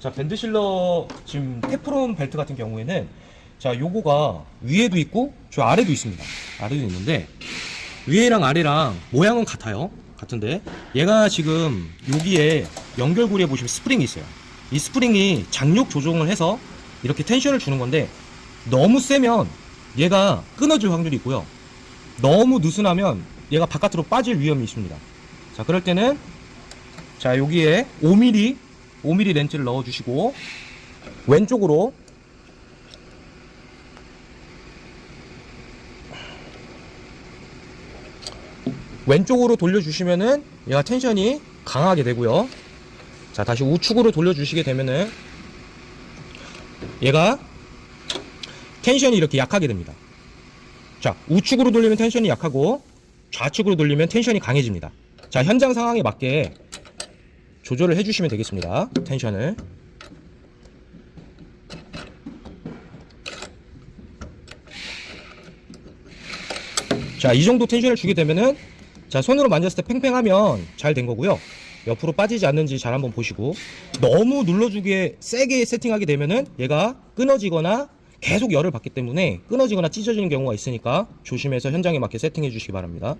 자, 밴드실러 지금 테프론 벨트 같은 경우에는 자, 요거가 위에도 있고 저 아래도 있습니다. 아래도 있는데 위에랑 아래랑 모양은 같아요. 같은데 얘가 지금 여기에 연결고리에 보시면 스프링이 있어요. 이 스프링이 장력 조정을 해서 이렇게 텐션을 주는 건데 너무 세면 얘가 끊어질 확률이 있고요. 너무 느슨하면 얘가 바깥으로 빠질 위험이 있습니다. 자, 그럴 때는 자, 여기에 5mm 5mm 렌즈를 넣어 주시고 왼쪽으로 왼쪽으로 돌려주시면은 얘가 텐션이 강하게 되고요. 자, 다시 우측으로 돌려주시게 되면은 얘가 텐션이 이렇게 약하게 됩니다. 자, 우측으로 돌리면 텐션이 약하고 좌측으로 돌리면 텐션이 강해집니다. 자, 현장 상황에 맞게 조절을 해주시면 되겠습니다. 텐션을. 자, 이 정도 텐션을 주게 되면은 자, 손으로 만졌을 때 팽팽하면 잘 된 거고요. 옆으로 빠지지 않는지 잘 한번 보시고 너무 눌러주기에 세게 세팅하게 되면은 얘가 끊어지거나 계속 열을 받기 때문에 끊어지거나 찢어지는 경우가 있으니까 조심해서 현장에 맞게 세팅해 주시기 바랍니다.